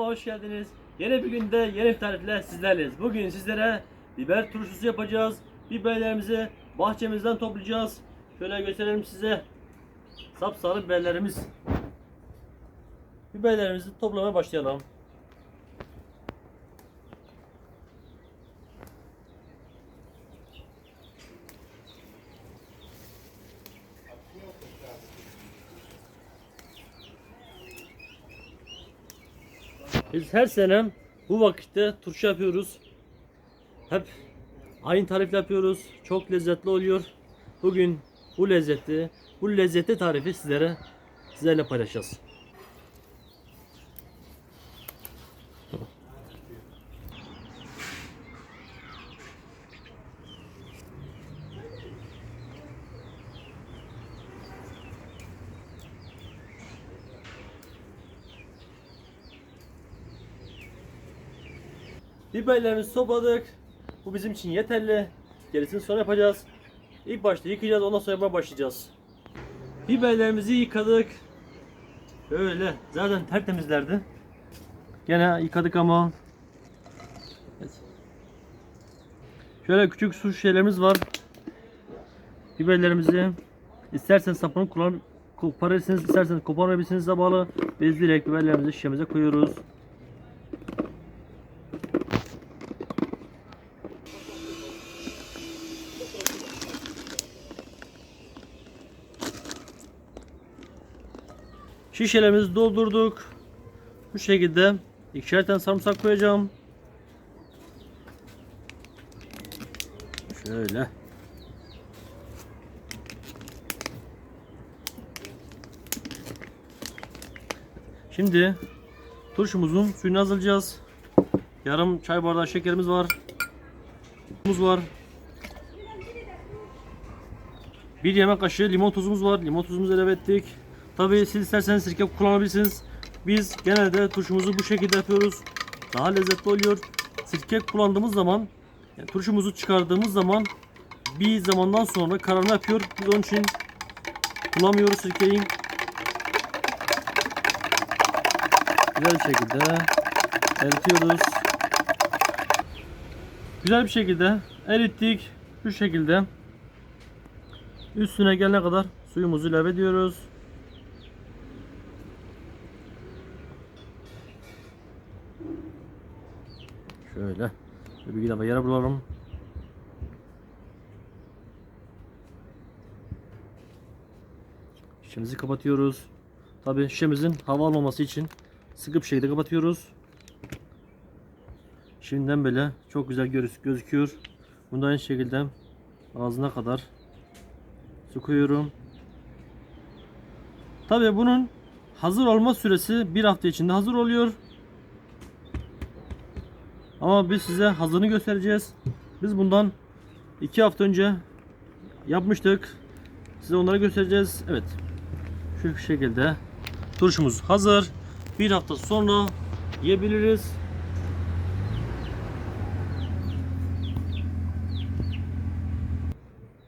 kanalıma hoş geldiniz. Yeni bir günde yeni bir tarifle sizlerleyiz. Bugün sizlere biber turşusu yapacağız. Biberlerimizi bahçemizden toplayacağız. Şöyle gösterelim size. Sapsarı biberlerimiz. Biberlerimizi toplamaya başlayalım. Biz her sene bu vakitte turşu yapıyoruz. Hep aynı tarifle yapıyoruz. Çok lezzetli oluyor. Bugün bu lezzeti, bu lezzetli tarifi sizlere sizlerle paylaşacağız. Biberlerimizi topladık. Bu bizim için yeterli. Gerisini sonra yapacağız. İlk başta yıkayacağız ondan sonra yapmaya başlayacağız. Biberlerimizi yıkadık. Böyle zaten tertemizlerdi. Gene yıkadık ama. Evet. Şöyle küçük su şişelerimiz var. Biberlerimizi istersen sapını kullan koparırsınız, isterseniz koparabilirsiniz de bağlı. Biz direkt biberlerimizi şişemize koyuyoruz. Şişelerimizi doldurduk. Bu şekilde ikişer tane sarımsak koyacağım. Şöyle. Şimdi turşumuzun suyunu hazırlayacağız. Yarım çay bardağı şekerimiz var. Tuzumuz var. Bir yemek kaşığı limon tuzumuz var. Limon tuzumuzu ilave ettik. Tabii siz isterseniz sirke kullanabilirsiniz. Biz genelde turşumuzu bu şekilde yapıyoruz. Daha lezzetli oluyor. Sirke kullandığımız zaman, yani turşumuzu çıkardığımız zaman bir zamandan sonra kararma yapıyor. Biz onun için kullanmıyoruz sirkeyi. Güzel bir şekilde eritiyoruz. Güzel bir şekilde erittik. Şu şekilde. Üstüne gelene kadar suyumuzu ilave ediyoruz. Şöyle. Bir defa yere bulalım. Şişemizi kapatıyoruz. Tabi şişemizin hava almaması için sıkı bir şekilde kapatıyoruz. Şimdiden böyle çok güzel gözüküyor. Bunu da aynı şekilde ağzına kadar su koyuyorum. Tabi bunun hazır olma süresi bir hafta içinde hazır oluyor. Ama biz size hazırını göstereceğiz. Biz bundan iki hafta önce yapmıştık. Size onları göstereceğiz. Evet. Şu şekilde turşumuz hazır. Bir hafta sonra yiyebiliriz.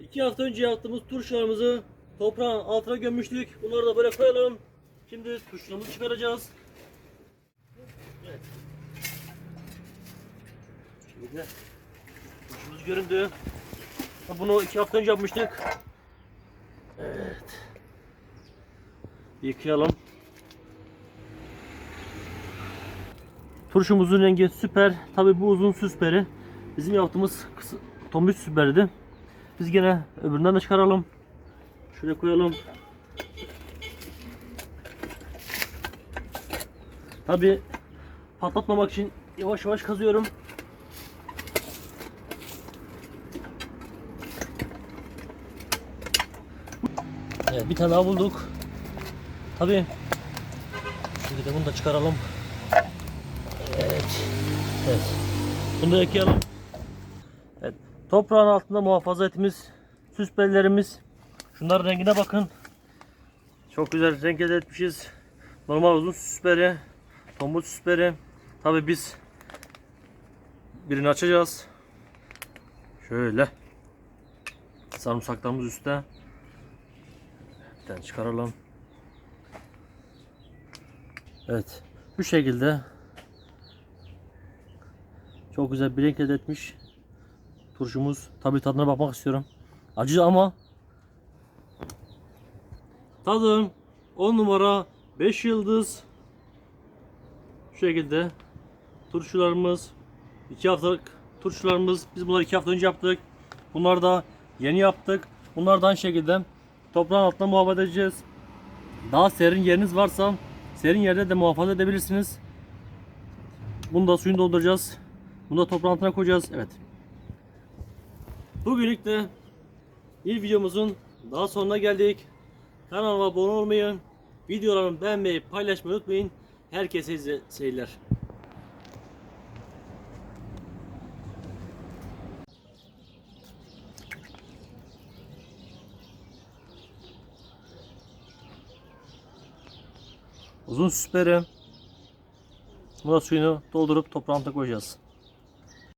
İki hafta önce yaptığımız turşularımızı toprağın altına gömmüştük. Bunları da böyle koyalım. Şimdi turşularımızı çıkaracağız. Turşumuz göründü. Bunu iki hafta önce yapmıştık. Evet. Yıkayalım. Turşumuzun rengi süper. Tabi bu uzun süsperi. Bizim yaptığımız kısa, tombiş süperdi. Biz gene öbüründen de çıkaralım. Şuraya koyalım. Tabi patlatmamak için yavaş yavaş kazıyorum. Evet bir tane daha bulduk. Tabi şimdi de bunu da çıkaralım. Evet. Evet. Bunu da yakayalım. Evet. Toprağın altında muhafaza ettiğimiz süs bellerimiz. Şunların rengine bakın. Çok güzel renk etmişiz. Normal uzun süsperi, tombul süsperi. Tabi biz birini açacağız. Şöyle. Sarımsaklarımız üstte. Tane çıkaralım. Evet. Bu şekilde Çok güzel bir renk elde etmiş. Turşumuz. Tabi tadına bakmak istiyorum. Acı ama tadım 10 numara 5 yıldız. Şu şekilde turşularımız 2 haftalık turşularımız biz bunları 2 hafta önce yaptık. Bunlar da yeni yaptık. Bunlardan şekilde toprağın altına muhafaza edeceğiz. Daha serin yeriniz varsa serin yerde de muhafaza edebilirsiniz. Bunu da suyunu dolduracağız. Bunu da toprağın altına koyacağız. Evet. Bugünlük de bir videomuzun daha sonuna geldik. Kanalıma abone olmayı, videolarımı beğenmeyi, paylaşmayı unutmayın. Herkese seyirler. Uzun süperi. Buna suyunu doldurup toprağın altına koyacağız.